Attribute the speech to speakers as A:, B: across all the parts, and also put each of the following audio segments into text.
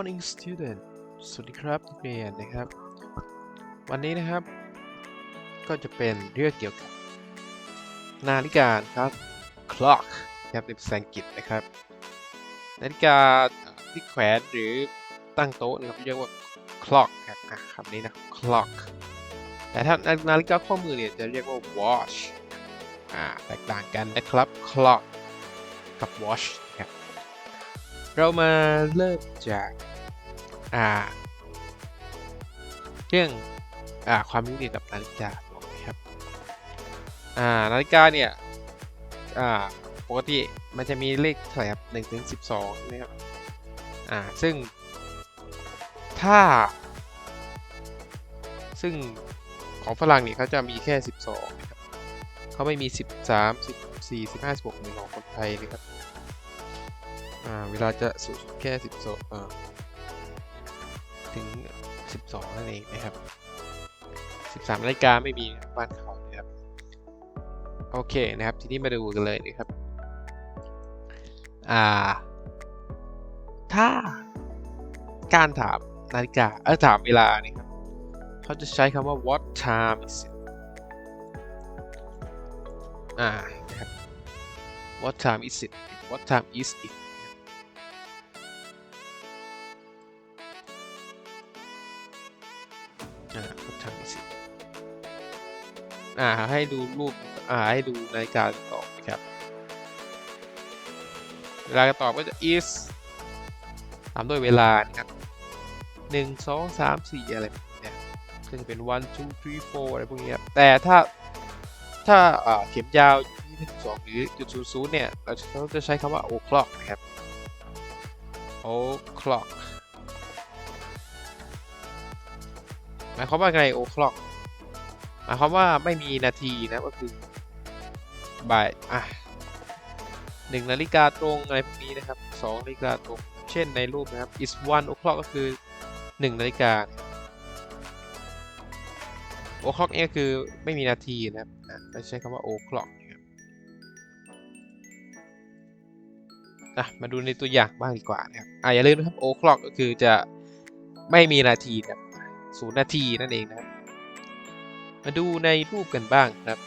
A: morning student สวัสดีครับนักเรียนนะครับ วันนี้นะครับ ก็จะเป็นเรื่องเกี่ยวกับนาฬิกาครับ clock นะครับในภาษาอังกฤษนะครับ นาฬิกาที่แขวนหรือตั้งโต๊ะนะครับเรียกว่า clock ครับคำนี้นะ clock แต่ถ้านาฬิกาข้อมือเนี่ยจะเรียกว่า watch อ่าแตกต่างกันนะครับ clock กับ watch เรามาเริ่มจากอ่าเรื่องอ่าความรู้เกี่ยวกับนาฬิกานะครับอ่านาฬิกาเนี่ยอ่าปกติมันจะมีเลขเท่าไหร่ครับหนึ่งถึงสิบสองนะครับอ่าซึ่งถ้า ซึ่งของฝรั่งเนี่ยเขาจะมีแค่ 12นะครับเขาไม่มี 13 14 15 16เหมือนของคนไทยนะครับ อ่าเวลาจะสูงสุดแค่12อ่าถึง12นั่นเองนะครับ13นาฬิกาไม่มีบ้านเขานะครับโอเคนะครับ ทีนี้มาดูกันเลยนะครับอ่าถ้าการถามนาฬิกาเออถามเวลานี่ครับเขาจะใช้คำว่า what time is it อ่านะครับ what time is it what time is it อ่าให้ดูรูปอ่าให้ดูนาฬิกาตอบนะครับเวลาตอบก็จะ is ตามด้วยเวลานะครับหนึ่งสองสามสี่อะไรเนี้ยก็จะเป็น one two three four อะไรพวกนี้ครับแต่ถ้าถ้าอ่าเข็มยาวที่สองหรือจุดศูนย์ศูนย์เนี่ยเราเราจะใช้คำว่า o'clock นะครับ o'clock หมายความว่าไง o'clock หมายความว่าไม่มีนาทีนะก็คือบ่ายอะหนึ่งนาฬิกาตรงอะไรพวกนี้นะครับสองนาฬิกาตรงเช่นในรูปนะครับ is one o'clock ก็คือหนึ่งนาฬิกา o'clock เนี่ยคือไม่มีนาทีนะครับอะเราใช้คำว่า o'clock นะครับอะมาดูในตัวอย่างบ้างดีกว่านะครับอะอย่าลืมนะครับ o'clock ก็คือจะไม่มีนาทีนะครับศูนย์นาทีนั่นเองนะครับ มาดูในรูปกันบ้างครับ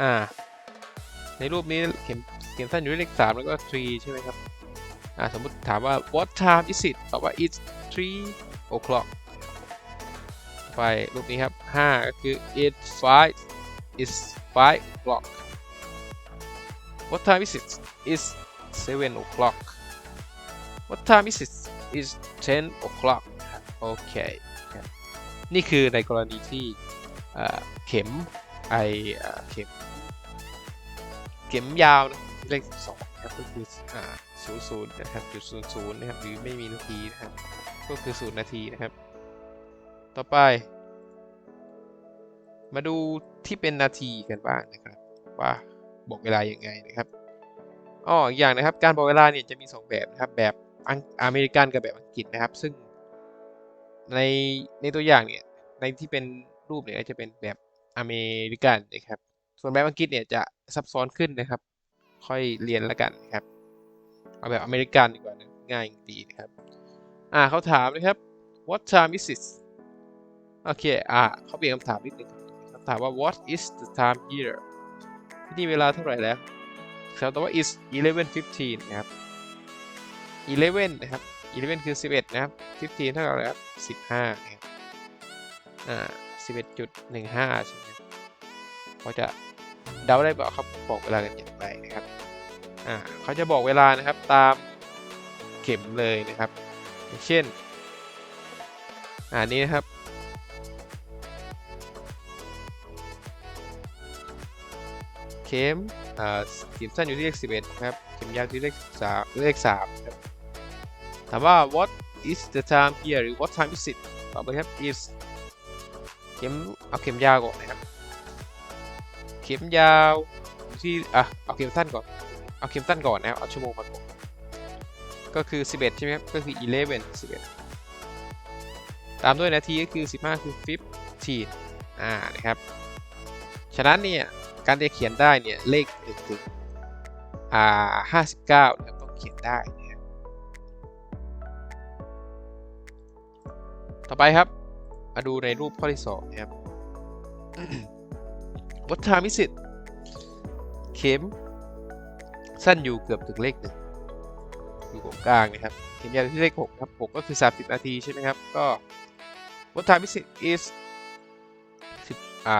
A: อ่า ในรูปนี้เข็มเข็มสั้นอยู่เลขสามแล้วก็ three ใช่ไหมครับ อ่า สมมติถามว่า what time is it ตอบว่า it's three o'clock ไปรูปนี้ครับห้าก็คือ it's five it's five o'clock what time is it it's seven o'clock what time is it it's ten o'clock โอเคครับ นี่คือในกรณีที่เข็มไอเข็ม เข็มยาวนะเลข12นะครับก็คืออ่า00นะครับจุด00นย์นะครับหรือไม่มีนาทีนะครับก็คือ0นย์นาทีนะครับ ต่อไป มาดูที่เป็นนาทีกันบ้างนะครับ ว่าบอกเวลาอยังไงนะครับอ๋ออย่างนะครับการบอกเวลาเนี่ยจะมี 2 แบบนะครับแบบอเมริกันกับแบบอังกฤษนะครับ ซึ่ง ในในตัวอย่างเนี่ยในที่เป็นรูปเนี่ยจะเป็นแบบอเมริกันนะครับ ส่วนแบบอังกฤษเนี่ยจะซับซ้อนขึ้นนะครับ ค่อยเรียนแล้วกันนะครับ เอาแบบอเมริกันดีกว่านะง่ายดีนะครับ อ่าเขาถามนะครับ what time is it โอเค อ่าเขาเปลี่ยนคำถามนิดนึงเขาถามว่า what is the time here ที่นี่เวลาเท่าไหร่แล้วเขาตอบว่า is 11:15 นะครับ 11 นะครับ 11 คือ 11 นะครับ 15 เท่ากับอะไรครับ15นะครับอ่า11.15 ใช่ไหมเขาจะเดาได้บอกเขาบอกเวลากันอย่างไรนะครับ อ่าเขาจะบอกเวลานะครับตามเข็มเลยนะครับ เช่น อ่านี้นะครับเข็มอ่าเข็มสั้นอยู่ที่เลข11นะครับ เข็มยาวที่เลข3เลข3ครับ ถามว่า what is the time here หรือ what time is it ตอบไปครับ is เข็มเอาเข็มยาวก่อนนะครับ เข็มยาวที่อะเอาเข็มสั้นก่อน เอาเข็มสั้นก่อนนะครับเอาชั่วโมงมาก่อนก็คือ 11 ใช่ไหมครับ ก็คือ 11 11 ตามด้วยนาทีก็คือ 15 คือ 15อ่านะครับ ฉะนั้นเนี่ย การจะเขียนได้เนี่ย เลข1ถึงอ่า59นะครับต้องเขียนได้ ต่อไปครับ มาดูในรูปข้อที่สองนะครับวัฒนามิสิตเข็ม สั้นอยู่เกือบถึงเลขหนึ่งอยู่ตรงกลางนะครับ เข็มยาวอยู่ที่เลขหกครับหกก็คือ 30 นาทีใช่ไหมครับ ก็วัฒนามิสิต is สิบอ่า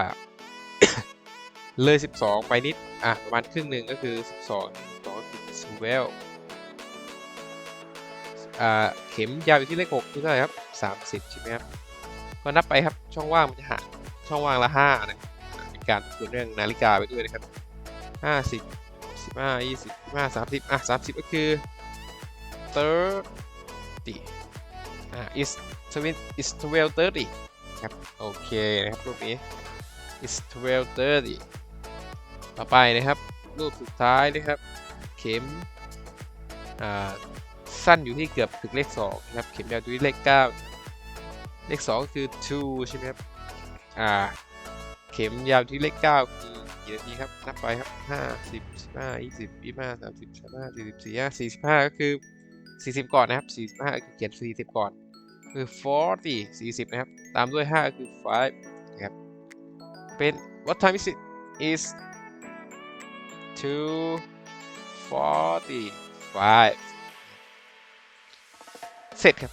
A: เลย 12 ไปนิด อะ ประมาณครึ่งหนึ่งก็คือ 12 12ก็คือ12อ่า เข็มยาวอยู่ที่เลข6คือเท่าไหร่ครับ 30 ใช่ไหมครับก็นับไปครับช่องว่างมันจะหาช่องว่างละ5นะครับอ่ามีการคูณเรื่องนาฬิกาไปด้วยนะครับ 50 15 20 25 30 อะ 30 ก็คือ30อ่า is 20 is 12 30ครับโอเคนะครับรูปนี้ is 12 30ต่อไปนะครับ รูปสุดท้ายนะครับ เข็มอ่า สั้นอยู่ที่เกือบถึงเลข2นะครับเข็มยาวอยู่ที่เลข 9 เลข 2 คือ two ใช่ไหมครับอ่าเข็มยาวที่เลข 9 คือกี่นาทีครับนับไปครับ50 15 20 25 30 35 44 45 ก็คือ 40 ก่อนนะครับ 45คือเขียน 40 ก่อน คือ 40 40 นะครับ ตามด้วย 5 คือ 5 นะครับ เป็น what time is it is 245 เสร็จครับ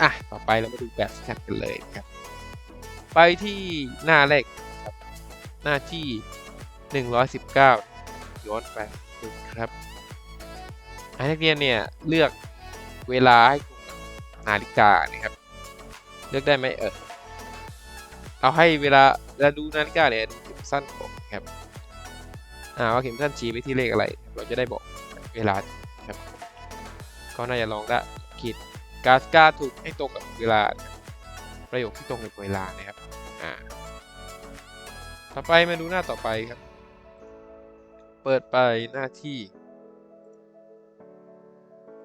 A: อะ ต่อไปเรามาดูแบบฝึกกันเลยครับ ไปที่หน้าแรกครับ หน้าที่ 119 ย้อนไปดูครับให้นักเรียนเนี่ยเลือกเวลาให้กับนาฬิกานะครับ เลือกได้ไหมเออเอาให้เวลาเวลาดูนาฬิกาเนี่ยเข็มสั้นก่อนนะครับอ่าว่าเข็มสั้นชี้ไปที่เลขอะไร เราจะได้บอกเวลาครับก็น่าจะลองได้คิด การกาถูกให้ตรงกับเวลา ประโยคที่ตรงกับเวลานะครับอ่าต่อไปมาดูหน้าต่อไปครับ เปิดไปหน้าที่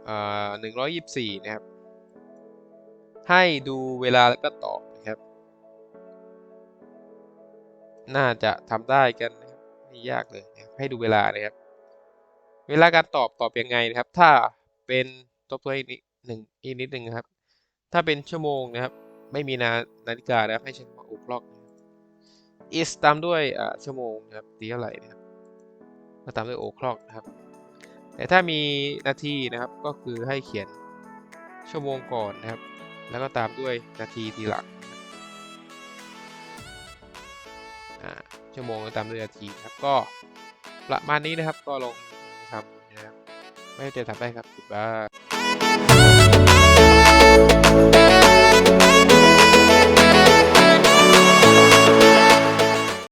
A: อ่าหนึ่งร้อยยี่สิบสี่นะครับ ให้ดูเวลาแล้วก็ตอบนะครับ น่าจะทำได้กันนะครับไม่ยากเลยนะครับให้ดูเวลานะครับ เวลาการตอบตอบยังไงนะครับ ถ้าเป็นทบทวนอีกนิด หนึ่งอีกนิดหนึ่งครับ ถ้าเป็นชั่วโมงนะครับ ไม่มีนานาฬิกานะครับให้ใช้คำว่า o'clock นะครับ is ตามด้วยอ่าชั่วโมงนะครับตีเท่าไหร่นะครับก็ตามด้วย o'clock นะครับ แต่ถ้ามีนาทีนะครับก็คือให้เขียนชั่วโมงก่อนนะครับ แล้วก็ตามด้วยนาทีทีหลังอ่าชั่วโมงแล้วตามด้วยนาทีครับก็ประมาณนี้นะครับก็ลงทำนะครับ ไม่ได้ทำได้ครับบ๊ายบาย